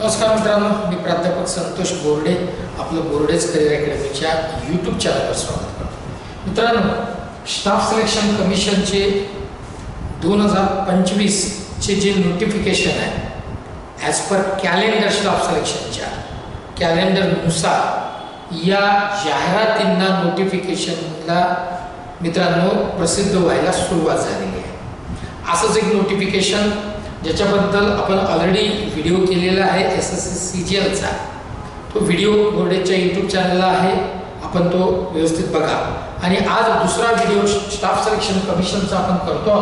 नमस्कार मित्रांनो मी प्राध्यापक संतोष बोर्डे आपलं बोर्डेज करिअर अकॅडमीच्या यूट्यूब चॅनलवर स्वागत करतो. मित्रांनो स्टाफ सिलेक्शन कमिशनचे दोन हजार पंचवीसचे जे नोटिफिकेशन आहे ॲज पर कॅलेंडर स्टाफ सिलेक्शनच्या कॅलेंडरनुसार या जाहिरातींना नोटिफिकेशनला मित्रांनो प्रसिद्ध व्हायला सुरुवात झालेली आहे. असंच एक नोटिफिकेशन ज्याच्याबद्दल आपण ऑलरेडी व्हिडिओ केलेला आहे S S S C G एलचा तो व्हिडिओ बोर्डेजच्या यूट्यूब चॅनलला आहे. आपण तो व्यवस्थित बघा. आणि आज दुसरा व्हिडिओ स्टाफ सिलेक्शन कमिशनचा आपण करतो.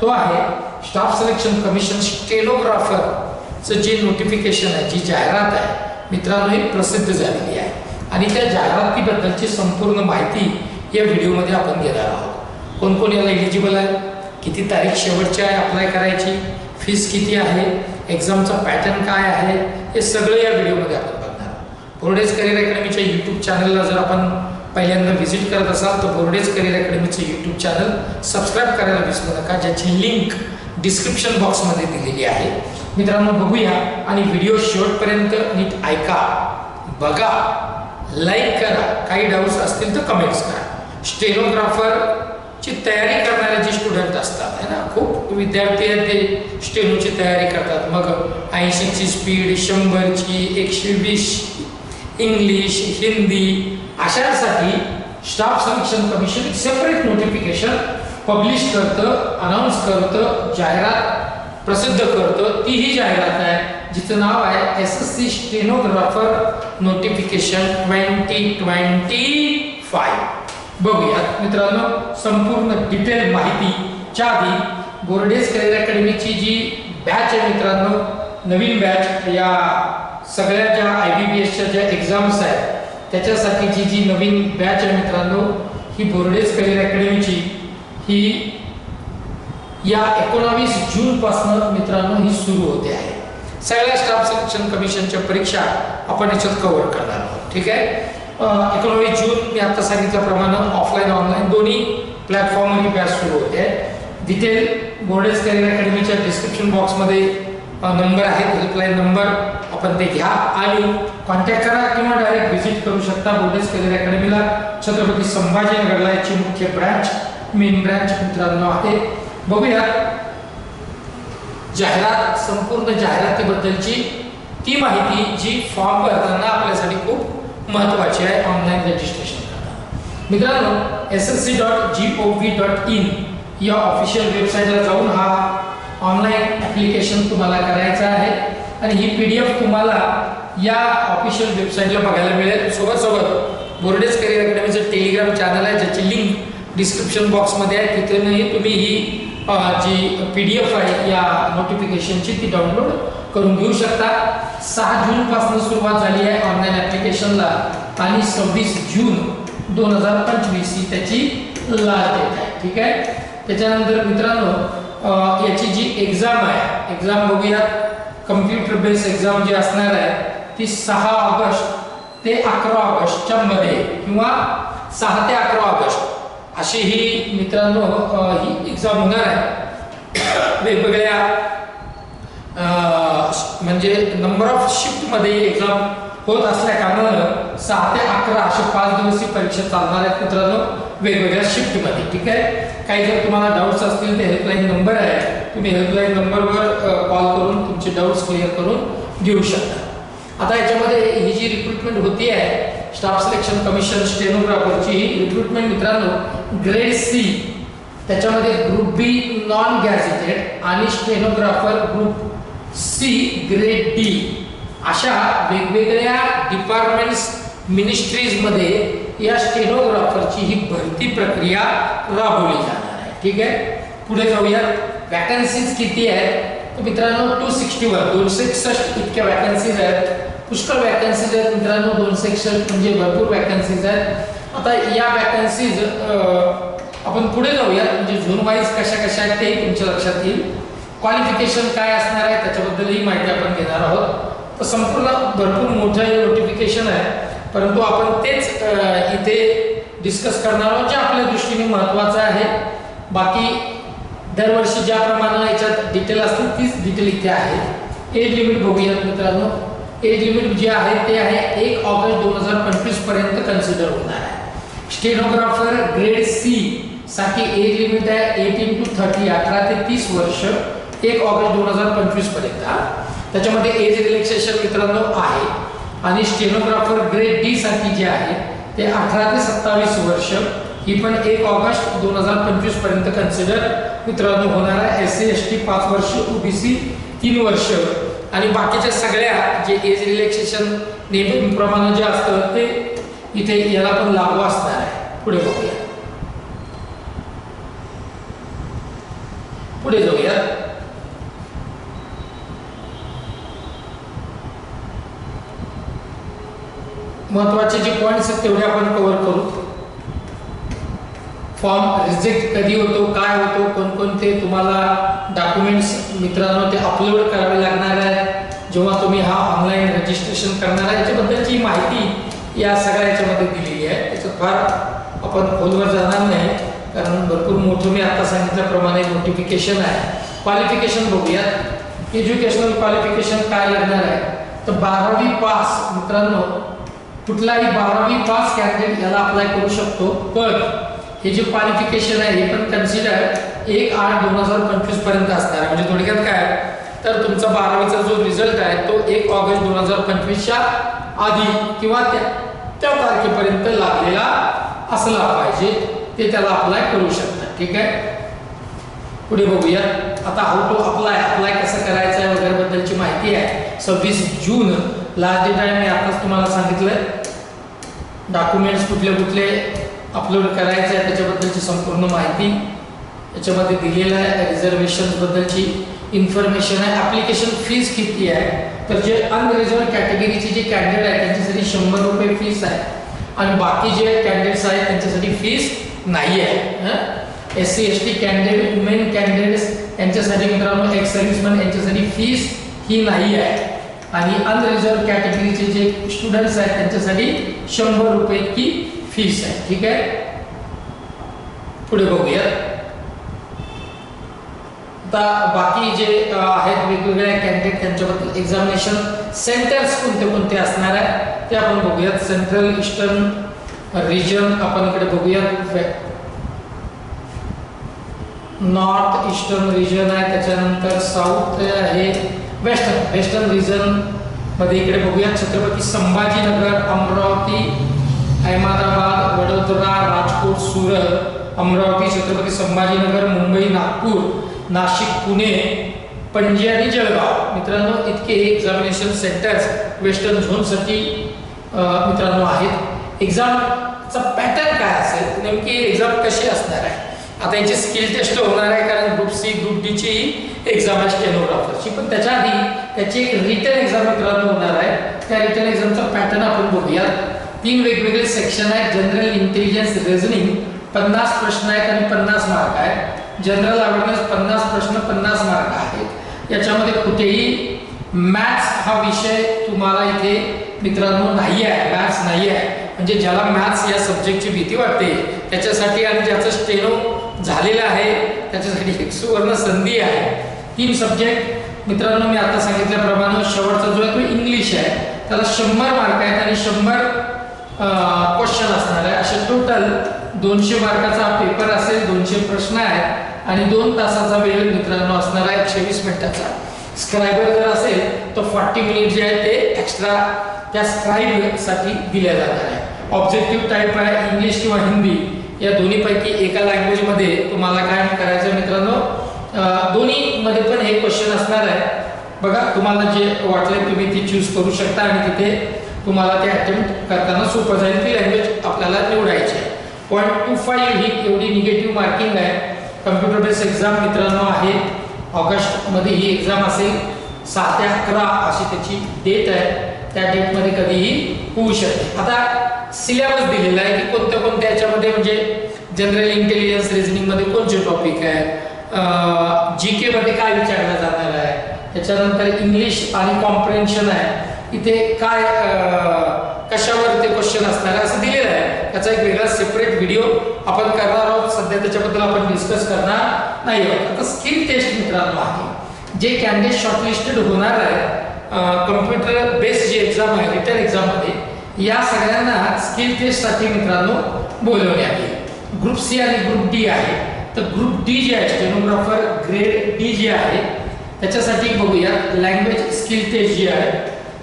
तो आहे स्टाफ सिलेक्शन कमिशन स्टेनोग्राफरचं जे नोटिफिकेशन आहे जी जाहिरात आहे मित्रांनो ही प्रसिद्ध झालेली आहे. आणि त्या जाहिरातीबद्दलची संपूर्ण माहिती या व्हिडिओमध्ये आपण घेणार आहोत. कोण कोण याला एलिजिबल आहे? किती तारीख शेवटची आहे अप्लाय करायची? फीस किती आहे? एक्झामचा पॅटर्न काय आहे? हे सगळं या व्हिडिओमध्ये आपण बघणार. बोर्डेज करिअर अकॅडमीच्या यूट्यूब चॅनलला जर आपण पहिल्यांदा व्हिजिट करत असाल तर बोर्डेज करिअर अकॅडमीचं यूट्यूब चॅनल सबस्क्राईब करायला विसरू नका ज्याची लिंक डिस्क्रिप्शन बॉक्समध्ये दिलेली आहे. मित्रांनो बघूया आणि व्हिडिओ शेवटपर्यंत नीट ऐका. बघा लाईक करा. काही डाऊट्स असतील तर कमेंट्स करा. ची तयारी करणारे जे स्टुडंट असतात है ना? खूप विद्यार्थी आहेत ते स्टेनोची तयारी करतात. मग ऐंशीची स्पीड शंभरची एकशे वीस इंग्लिश हिंदी अशासाठी staff selection commission separate notification publish करतं अनाऊन्स करतं जाहिरात प्रसिद्ध करतं. तीही जाहिरात आहे जिचं नाव आहे S S C stenographer notification twenty twenty five बघूयात. मित्रांनो संपूर्ण डिटेल माहितीच्या आधी बोर्डेज करिअर अकॅडमीची जी बॅच आहे मित्रांनो नवीन बॅच या सगळ्या ज्या आय बी बी एसच्या ज्या एक्झाम्स आहेत त्याच्यासाठी जी जी नवीन बॅच आहे मित्रांनो ही बोर्डेज करिअर अकॅडमीची ही या एकोणावीस जूनपासून मित्रांनो ही सुरू होते आहे. सगळ्या स्टाफ सिलेक्शन कमिशनच्या परीक्षा आपण याच्यात कव्हर करणार आहोत. ठीक आहे? एकोणावीस जून मी आता सांगितल्याप्रमाणे ऑफलाईन ऑनलाईन दोन्ही प्लॅटफॉर्मवर ही बॅच सुरू होते. डिटेल बोर्डेज कॅरियर अकॅडमीच्या डिस्क्रिप्शन बॉक्समध्ये नंबर आहे हेल्पलाईन नंबर आपण ते घ्या. आणि कॉन्टॅक्ट करा किंवा डायरेक्ट व्हिजिट करू शकता बोर्डेज कॅरियर अकॅडमीला छत्रपती संभाजीनगरला याची मुख्य ब्रँच मेन ब्रँच मित्रांनो आहे. बघूया. जाहिरात संपूर्ण जाहिरातीबद्दलची ती माहिती जी फॉर्म भरताना आपल्यासाठी खूप महत्त्वाचे आहे ऑनलाईन रजिस्ट्रेशन करताना. मित्रांनो S S C dot G O V dot in या ऑफिशियल वेबसाईटला जाऊन हा ऑनलाईन ॲप्लिकेशन तुम्हाला करायचा आहे. आणि ही पी डी एफ तुम्हाला या ऑफिशियल वेबसाईटला बघायला मिळेल. सोबत सोबत बोर्डेज करिअर अकॅडमीचं टेलिग्राम चॅनल आहे ज्याची लिंक डिस्क्रिप्शन बॉक्समध्ये आहे. तिथूनही तुम्ही ही जी पी डी एफ आहे या नोटिफिकेशनची ती डाउनलोड करून घेऊ शकता. सहा जूनपासून सुरुवात झाली आहे ऑनलाईन ॲप्लिकेशनला आणि सव्वीस जून दोन हजार पंचवीस ही त्याची लास्ट डेट आहे. ठीक आहे? त्याच्यानंतर मित्रांनो याची जी एक्झाम आहे एक्झाम बघूया कम्प्युटर बेस एक्झाम जी असणार आहे ती सहा ऑगस्ट ते अकरा ऑगस्टच्या मध्ये किंवा सहा ते अकरा ऑगस्ट. अशी ही मित्रांनो ही एक्झाम होणार आहे. वेगवेगळ्या म्हणजे नंबर ऑफ शिफ्टमध्ये एक्झाम होत असल्या कारणानं सहा ते अकरा असे पाच दिवसीय परीक्षा चालणार आहेत मित्रांनो वेगवेगळ्या शिफ्टमध्ये ठीक आहे? काही जर तुम्हाला डाऊट्स असतील ते हेल्पलाईन नंबर आहे. तुम्ही हेल्पलाईन नंबरवर कॉल करून तुमचे डाऊट्स क्लिअर करून घेऊ शकता. आता याच्यामध्ये ही जी रिक्रुटमेंट होती आहे स्टाफ सिलेक्शन कमिशन स्टेनोग्राफरची ही रिक्रुटमेंट मित्रांनो ग्रेड सी त्याच्यामध्ये ग्रुप बी नॉन गॅझेटेड आणि stenographer group C grade D अशा वेगवेगळ्या डिपार्टमेंट्स मिनिस्ट्रीजमध्ये या स्टेनोग्राफरची ही भरती प्रक्रिया राबवली जाणार आहे. ठीक आहे? पुढे जाऊया. वॅकन्सीज किती आहेत? तर मित्रांनो टू सिक्स्टी वन दोनशे एकसष्ट इतक्या वॅकन्सीज आहेत. पुष्कळ वॅकन्सीज आहेत मित्रांनो दोनशे एकसष्ट म्हणजे भरपूर वॅकन्सीज आहेत. आता या वॅकन्सीज आपण पुढे जाऊया. म्हणजे झोन वाईज कशा कशा आहेत तेही तुमच्या लक्षात येईल. क्वालिफिकेशन काय असणार आहे त्याच्याबद्दलही माहिती आपण घेणार आहोत. तर संपूर्ण भरपूर मोठं हे नोटिफिकेशन आहे. परंतु आपण तेच इथे डिस्कस करणार आहोत जे आपल्या दृष्टीने महत्त्वाचं आहे. बाकी दरवर्षी ज्याप्रमाणे याच्यात डिटेल असतील तीच डिटेल इथे आहे एज लिमिट बघूयात मित्रांनो. एज लिमिट जे आहे ते आहे एक ऑगस्ट दोन हजार पंचवीसपर्यंत कन्सिडर होणार आहे. स्टेनोग्राफर ग्रेड सी साठी एज लिमिट आहे एटीन टू थर्टी अठरा ते तीस वर्ष एक ऑगस्ट दोन हजार पंचवीसपर्यंत त्याच्यामध्ये एज रिलॅक्सेशन मित्रांनो आहे. आणि स्टेनोग्राफर ग्रेड डी साठी जे आहे ते अठरा ते सत्तावीस वर्ष ही पण एक ऑगस्ट दोन हजार पंचवीसपर्यंत कन्सिडर मित्रांनो होणार आहे. एस सी एस टी पाच वर्ष ओबीसी तीन वर्ष. आणि बाकीच्या सगळ्या जे एज रिलॅक्सेशन नेहमीप्रमाणे जे असतं ते इथे याला पण लागू असणार आहे. पुढे बघूया. पुढे जाऊया. महत्त्वाचे जे पॉइंट्स आहेत तेवढे आपण कव्हर करू. फॉर्म रिजेक्ट कधी होतो काय होतो कोणकोणते तुम्हाला डॉक्युमेंट्स मित्रांनो ते अपलोड करावे लागणार आहे जेव्हा तुम्ही हा ऑनलाईन रजिस्ट्रेशन करणार आहे याच्याबद्दलची माहिती या सगळ्या याच्यामध्ये दिलेली आहे त्याचं फार आपण खोलवर जाणार नाही कारण भरपूर मोठं मी आता सांगितल्याप्रमाणे नोटिफिकेशन आहे. क्वालिफिकेशन बघूयात. एज्युकेशनल क्वालिफिकेशन काय लागणार आहे? तर बारावी पास मित्रांनो कुठलाही बारावी पास कॅन्डिडेट याला अप्लाय करू शकतो. पण हे जे क्वालिफिकेशन आहे हे पण कन्सिडर एक आठ दोन हजार पंचवीसपर्यंत असणार म्हणजे थोडक्यात काय? तर तुमचा बारावीचा जो रिझल्ट आहे तो एक ऑगस्ट दोन हजार पंचवीसच्या आधी किंवा त्या त्या तारखेपर्यंत लागलेला असला पाहिजे. ते त्याला अप्लाय करू शकतात ठीक आहे? पुढे बघूया. आता हाऊ टू अप्लाय अप्लाय कसं करायचं आहे वगैरे बद्दलची माहिती आहे. सव्वीस जून लास्ट डेट आहे मी आताच तुम्हाला सांगितलं डॉक्युमेंट्स कुठले कुठले अपलोड करायचे आहे त्याच्याबद्दलची संपूर्ण माहिती. त्याच्यामध्ये दिलेल्या रिझर्वेशन बद्दलची इन्फॉर्मेशन आहे. ॲप्लिकेशन फीस किती आहे? तर जे अनरिझर्व कॅटेगरीचे जे कॅन्डिडेट आहेत त्यांच्यासाठी शंभर रुपये फीस आहे. आणि बाकी जे कॅन्डिडेट्स आहेत त्यांच्यासाठी फीस नाही आहे. S C S T candidate women candidates यांच्यासाठी मित्रांनो एक्स सर्व्हिसमॅन यांच्यासाठी फीस ही नाही आहे. आणि अनरिझर्व कॅटेगरीचे जे स्टुडंट्स आहेत त्यांच्यासाठी शंभर रुपये की फीस आहे. ठीक आहे? पुढे बघूया. आता बाकी जे आहेत वेगवेगळ्या कॅन्डिडेट त्यांच्याबद्दल एक्झामिनेशन सेंटर्स कोणते कोणते असणार आहे ते आपण बघूयात. सेंट्रल ईस्टर्न रिजन आपण इकडे बघूयात. नॉर्थ ईस्टर्न रिजन आहे त्याच्यानंतर साऊथ आहे वेस्टर्न वेस्टर्न रिजनमध्ये इकडे बघूया छत्रपती संभाजीनगर अमरावती अहमदाबाद वडोदरा राजकोट सुरत अमरावती छत्रपती संभाजीनगर मुंबई नागपूर. नाशिक पुणे पणजी आणि जळगाव. मित्रांनो इतके एक्झामिनेशन सेंटर्स वेस्टर्न झोनसाठी मित्रांनो आहेत. एक्झामचा पॅटर्न काय असेल? नेमकी एक्झाम कशी असणार आहे? आता याची स्किल टेस्ट होणार आहे कारण ग्रुप सी ग्रुप डीची एक्झाम आहे स्टेनोग्राफरची पण त्याच्या आधी त्याची एक रिटर्न एक्झाम मित्रांनो होणार आहे. त्या रिटर्न एक्झामचा पॅटर्न आपण बघूया तीन वेगवेगळे सेक्शन आहेत. जनरल इंटेलिजन्स रिझनिंग पन्नास प्रश्न आहेत आणि पन्नास मार्क आहेत. जनरल अवेअरनेस पन्नास प्रश्न पन्नास मार्क आहेत. याच्यामध्ये कुठेही मॅथ्स हा विषय तुम्हाला इथे मित्रांनो नाही आहे मॅथ्स नाही आहे. म्हणजे ज्याला मॅथ्स या सब्जेक्टची भीती वाटते त्याच्यासाठी आणि ज्याचं स्टेनो झालेलं आहे त्याच्यासाठी एक सुवर्ण संधी आहे. तीन सब्जेक्ट मित्रांनो मी आता सांगितल्याप्रमाणे शेवटचा जो आहे तो इंग्लिश आहे. त्याला शंभर मार्क आहेत आणि शंभर क्वेश्चन असणार आहे. असे टोटल दोनशे मार्काचा पेपर असेल दोनशे प्रश्न आहेत. आणि दोन तासाचा वेळ मित्रांनो असणार आहे एकशे वीस मिनिटाचा. स्क्रायबर जर असेल तर फॉर्टी मिनिट जे आहे ते एक्स्ट्रा त्या स्क्राईबसाठी दिल्या जाणार आहे. ऑब्जेक्टिव्ह टाईप आहे इंग्लिश किंवा हिंदी या दोन्हीपैकी एका लँग्वेजमध्ये तुम्हाला काय करायचं आहे मित्रांनो दोन्हीमध्ये पण हे क्वेश्चन असणार आहे. बघा तुम्हाला जे वाटले तुम्ही ती चूज करू शकता आणि तिथे तुम्हाला ते अटेम्प्ट करताना सोपं जाईल ती लँग्वेज आपल्याला निवडायची आहे. पॉईंट टू फाईव्ह ही एवढी निगेटिव्ह मार्किंग आहे. कम्प्युटर बेस्ड एक्झाम मित्रांनो आहे. ऑगस्टमध्ये ही एक्झाम असेल. सात ते अकरा अशी त्याची डेट आहे. त्या डेटमध्ये कधीही होऊ शकते. आता सिलेबस दिलेला आहे की कोणत्या कोणत्या याच्यामध्ये म्हणजे जनरल इंटेलिजन्स रिझनिंगमध्ये कोणते टॉपिक आहे? जी केमध्ये काय विचारलं जाणार आहे? त्याच्यानंतर इंग्लिश आणि कॉम्प्रिहेन्शन आहे. इथे काय कशावर ते क्वेश्चन असणार आहे असं दिलेलं आहे त्याचा एक वेगळा सेपरेट व्हिडिओ आपण करणार आहोत. सध्या त्याच्याबद्दल आपण डिस्कस करणार नाही आहोत. आता स्किल टेस्ट मित्रांनो आहे. जे कॅन्डिडेट शॉर्टलिस्टेड होणार आहे कम्प्युटर बेस्ड जी एक्झाम आहे रिटर्न एक्झाममध्ये या सगळ्यांना स्किल टेस्टसाठी मित्रांनो बोलवले आहे. ग्रुप सी आणि ग्रुप डी आहे. तर ग्रुप डी जे आहे स्टेनोग्राफर ग्रेड डी जे आहे त्याच्यासाठी बघूया लँग्वेज स्किल टेस्ट जी आहे.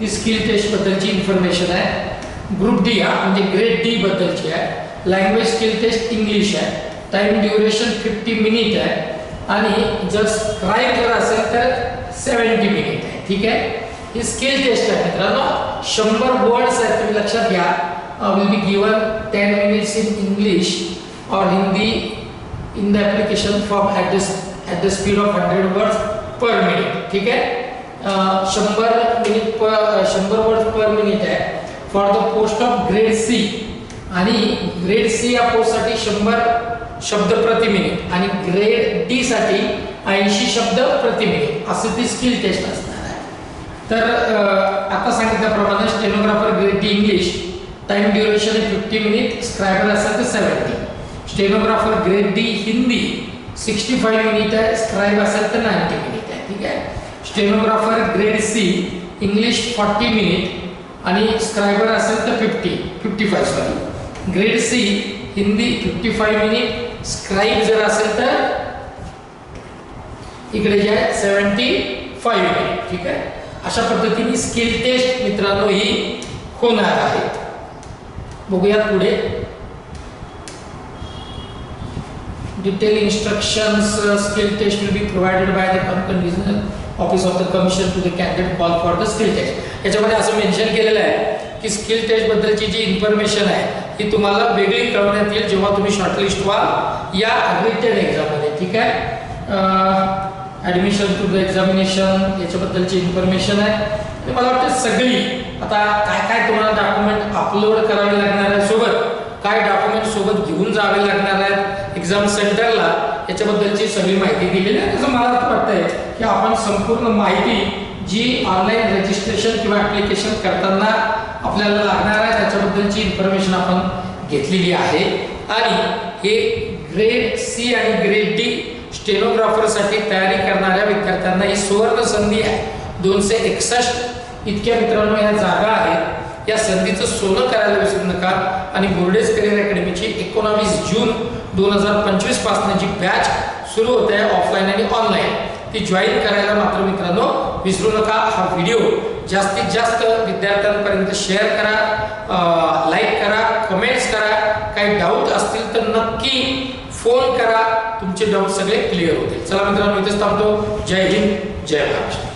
ती स्किल टेस्टबद्दलची इन्फॉर्मेशन आहे. ग्रुप डी हा म्हणजे ग्रेड डी बद्दलची आहे लँग्वेज स्किल टेस्ट इंग्लिश आहे टाइम ड्युरेशन फिफ्टी मिनिट आहे आणि जर स्क्राईब जर असेल तर मिनिट आहे ठीक आहे ही स्किल टेस्ट आहे मित्रांनो शंभर वर्ड्स आहेत तुम्ही लक्षात घ्या will be given ten minutes in English और Hindi in the application form at at the speed of hundred words per minute ठीक आहे अं, शंभर मिनिट पर शंभर वर्ड पर मिनिट आहे for the post of grade C आणि grade C या पोस्टसाठी शंभर शब्द प्रति मिनिट आणि ग्रेड डी साठी ऐंशी शब्द प्रति मिनिट असं ती स्किल टेस्ट असणार आहे. तर आता सांगितल्याप्रमाणे stenographer grade D English time duration fifty minute scriber असेल तर seventy stenographer grade D Hindi sixty five minute आहे स्क्राईब असेल तर नाईन्टी मिनिट आहे. ठीक आहे? Stenographer grade C English forty minute आणि स्क्रायबर असेल तर fifty fifty five sorry grade C Hindi fifty five minute scribe जर असेल तर इकडे जे आहे सेवन्टी फाईव्ह मिनिट ठीक आहे? अशा पद्धतीने स्किल टेस्ट मित्रांनो ही होणार आहे. बघूया पुढे. Detail instruction skill test will be provided by the company office of the commission to the candidate call for the skill test याच्यामध्ये असं मेन्शन केलेलं आहे की स्किल टेस्ट बद्दलची जी इन्फॉर्मेशन आहे ही तुम्हाला वेगळी कळवण्यात येईल जेव्हा तुम्ही शॉर्टलिस्ट व्हाल या रिटेड एक्झाममध्ये ठीक आहे? ॲडमिशन टू द एक्झामिनेशन याच्याबद्दलची इन्फॉर्मेशन आहे. आणि मला वाटतं सगळी आता काय काय तुम्हाला डॉक्युमेंट अपलोड करावे लागणार आहे सोबत काय डॉक्युमेंट सोबत घेऊन जावे लागणार आहेत एक्झाम सेंटरला याच्याबद्दलची सगळी माहिती दिलेली आहे. तसं मला वाटतंय की आपण संपूर्ण माहिती जी ऑनलाईन रजिस्ट्रेशन किंवा ॲप्लिकेशन करताना आपल्याला लागणार आहे त्याच्याबद्दलची इन्फॉर्मेशन आपण घेतलेली आहे. आणि हे ग्रेड सी आणि ग्रेड डी स्टेनोग्राफरसाठी तयारी करणाऱ्या विद्यार्थ्यांना ही सुवर्ण संधी आहे. दोनशे एकसष्ट इतक्या मित्रांनो या जागा आहेत. या संधीचं सोनं करायला विसरू नका. आणि बोर्डेज करिअर अकॅडमीची एकोणावीस जून दोन हजार पंचवीसपासून जी बॅच सुरू होत आहे ऑफलाईन आणि ऑनलाईन ती जॉईन करायला मात्र मित्रांनो विसरू नका हा व्हिडिओ जास्तीत जास्त विद्यार्थ्यांपर्यंत शेअर करा लाईक करा कमेंट्स करा. काही डाऊट असतील तर नक्की फोन करा. तुमचे डाऊट सगळे क्लिअर होतील. चला मित्रांनो इथेच थांबतो. जय हिंद जय महाराष्ट्र.